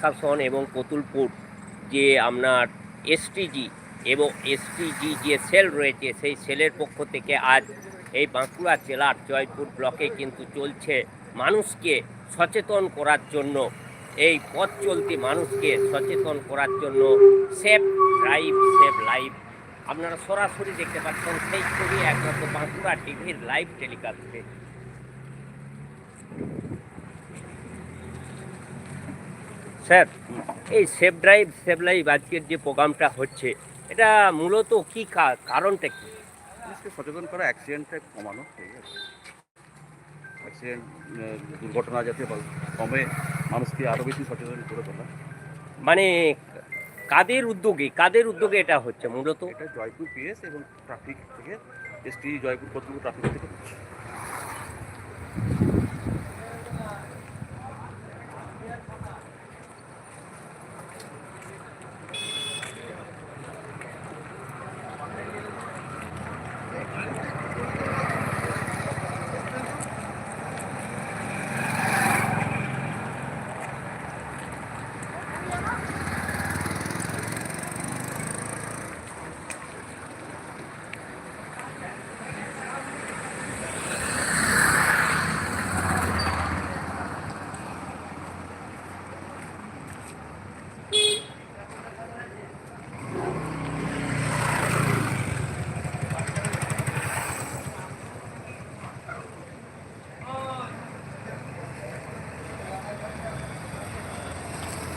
শাসন এবং কতুলপুর যে আপনার এসটিজি এবং এসটিজি যে সেল রয়েছে, সেই সেলের পক্ষ থেকে আজ এই বাঁকুড়া জেলার জয়পুর ব্লকে কিন্তু চলছে মানুষকে সচেতন করার জন্য, এই পথ চলতি মানুষকে সচেতন করার জন্য সেফ ড্রাইভ, সেফ লাইফ। আপনারা সরাসরি দেখতে পাচ্ছেন, সেই ছবি একমাত্র বাঁকুড়া টিভির লাইভ টেলিকাস্টে। স্যার এই সেফ ড্রাইভ সেভ লাইভ আজকের যে প্রোগ্রামটা হচ্ছে এটা মূলত কি কারণটা কি? মানুষকে সচেতন করা অ্যাক্সিডেন্টটা কমানো ঠিক আছে? অ্যাক্সিডেন্ট দুর্ঘটনা যাতে কমে মানুষকে আরও বেশি সচেতন করে তোলা। মানে কাদের উদ্যোগে কাদের উদ্যোগে এটা হচ্ছে মূলত? এটা জয়পুর পিএস এবং ট্রাফিক থেকে এসটি জয়পুর কর্তৃপক্ষ ট্রাফিক থেকে। হচ্ছে।